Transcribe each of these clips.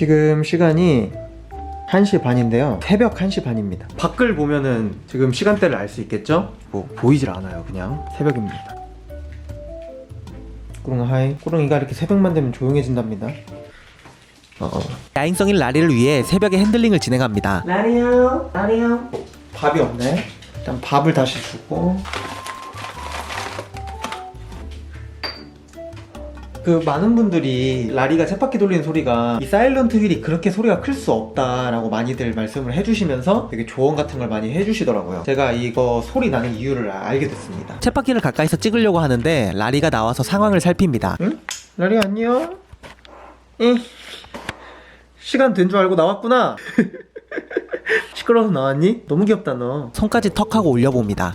지금 시간이 1시 반인데요. 새벽 1시 반입니다. 밖을 보면은 지금 시간대를 알 수 있겠죠? 뭐 보이질 않아요. 그냥 새벽입니다. 꾸릉 하이. 꾸릉이가 이렇게 새벽만 되면 조용해진답니다. 어. 어. 야행성인 라리를 위해 새벽에 핸들링을 진행합니다. 라리요, 라리요. 밥이 없네. 일단 밥을 다시 주고. 그 많은 분들이 라리가 쳇바퀴 돌리는 소리가 이 사일런트 휠이 그렇게 소리가 클 수 없다라고 많이들 말씀을 해주시면서 되게 조언 같은 걸 많이 해주시더라고요. 제가 이거 소리 나는 이유를 알게 됐습니다. 쳇바퀴를 가까이서 찍으려고 하는데 라리가 나와서 상황을 살핍니다. 응? 라리 안녕? 응. 시간 된 줄 알고 나왔구나. 시끄러워서 나왔니? 너무 귀엽다 너. 손까지 턱하고 올려봅니다.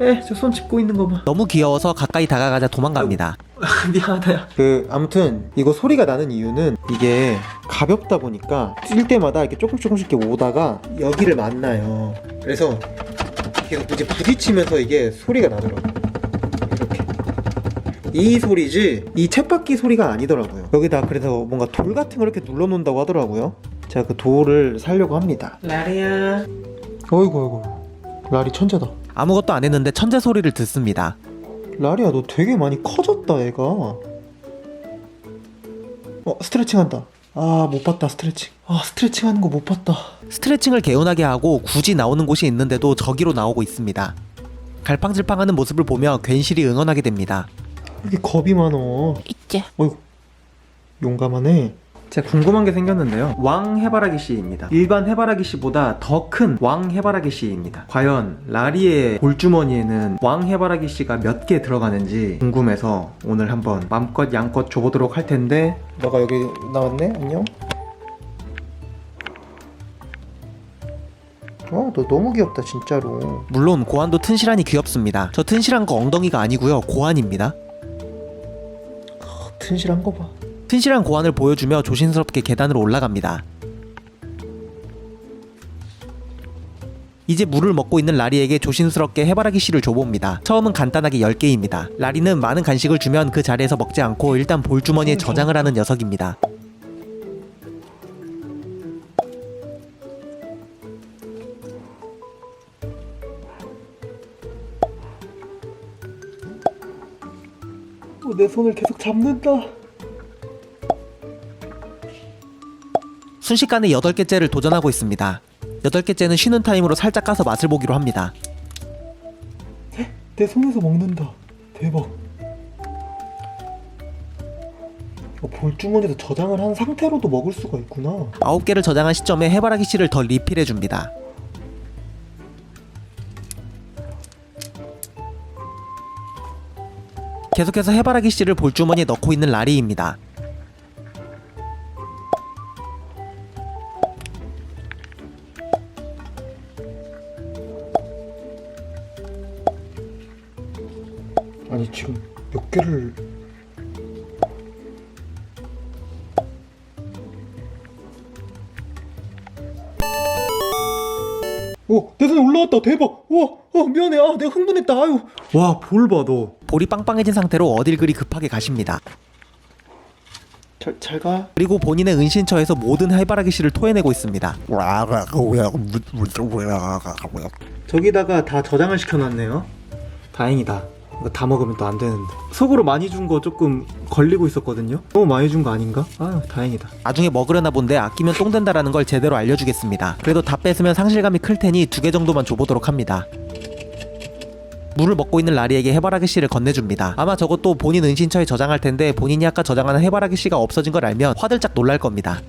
에, 저 손 짚고 있는 거 봐. 너무 귀여워서 가까이 다가가자 도망갑니다. 미안하다. 야. 그 아무튼 이거 소리가 나는 이유는 이게 가볍다 보니까 뛸 때마다 이렇게 조금씩 조금씩 이렇게 오다가 여기를 만나요. 그래서 계속 이제 부딪히면서 이게 소리가 나더라고요. 이렇게. 이 소리지 이 쳇바퀴 소리가 아니더라고요. 여기다 그래서 뭔가 돌 같은 걸 이렇게 눌러 놓는다고 하더라고요. 제가 그 돌을 살려고 합니다. 라리야. 어이구 어이구. 라리 천재다. 아무것도 안 했는데 천재 소리를 듣습니다. 라리야 너 되게 많이 커졌다 애가 어 스트레칭 한다 아 못 봤다 스트레칭 아 스트레칭 하는 거 못 봤다 스트레칭을 개운하게 하고 굳이 나오는 곳이 있는데도 저기로 나오고 있습니다. 갈팡질팡 하는 모습을 보며 괜시리 응원하게 됩니다. 왜 이렇게 겁이 많어 있지. 어이구 용감하네 제가 궁금한 게 생겼는데요 왕 해바라기 씨입니다 일반 해바라기 씨보다 더 큰 왕 해바라기 씨입니다 과연 라리의 볼주머니에는 왕 해바라기 씨가 몇 개 들어가는지 궁금해서 오늘 한번 맘껏 양껏 줘보도록 할 텐데 너가 여기 나왔네 안녕 어, 너 너무 귀엽다, 진짜로. 물론 고환도 튼실하니 귀엽습니다. 저 튼실한 거 엉덩이가 아니고요 고환입니다. 어, 튼실한 거 봐. 튼실한 고환을 보여주며 조심스럽게 계단으로 올라갑니다. 이제 물을 먹고 있는 라리에게 조심스럽게 해바라기 씨를 줘봅니다. 처음은 간단하게 10개입니다. 라리는 많은 간식을 주면 그 자리에서 먹지 않고 일단 볼주머니에 저장을 하는 녀석입니다. 어, 내 손을 계속 잡는다. 순식간에 8개째를 도전하고 있습니다. 8개째는 쉬는 타임으로 살짝 까서 맛을 보기로 합니다. 내 손에서 먹는다. 대박. 어, 볼주머니에서 저장을 한 상태로도 먹을 수가 있구나. 9개를 저장한 시점에 해바라기 씨를 더 리필해 줍니다. 계속해서 해바라기 씨를 볼주머니에 넣고 있는 라리입니다. 아니 지금 몇 개를 오, 내 손에 올라왔다. 대박. 우와, 어, 미안해. 아, 내가 흥분했다. 아유. 와, 볼 봐, 너. 볼이 빵빵해진 상태로 어딜 그리 급하게 가십니다. 잘, 잘 가. 그리고 본인의 은신처에서 모든 해바라기 씨를 토해내고 있습니다. 저기다가 다 저장을 시켜놨네요. 다행이다. 다 먹으면 또 안 되는데. 속으로 많이 준 거 조금 걸리고 있었거든요. 너무 많이 준 거 아닌가? 아유, 다행이다. 나중에 먹으려나 본데 아끼면 똥 된다라는 걸 제대로 알려주겠습니다. 그래도 다 뺏으면 상실감이 클 테니 두 개 정도만 줘보도록 합니다. 물을 먹고 있는 라리에게 해바라기 씨를 건네줍니다. 아마 저것도 본인 은신처에 저장할 텐데 본인이 아까 저장하는 해바라기 씨가 없어진 걸 알면 화들짝 놀랄 겁니다.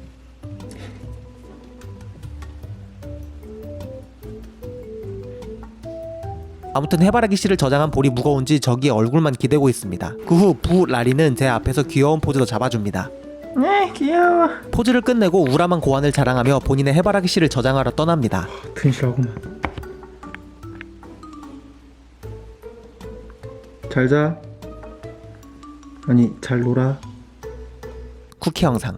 아무튼 해바라기 씨를 저장한 볼이 무거운지 저기 얼굴만 기대고 있습니다. 그 후 부 라리는 제 앞에서 귀여운 포즈도 잡아줍니다. 네, 귀여워. 포즈를 끝내고 우람한 고환을 자랑하며 본인의 해바라기 씨를 저장하러 떠납니다. 튼실하구만. 잘 자. 아니, 잘 놀아. 쿠키 영상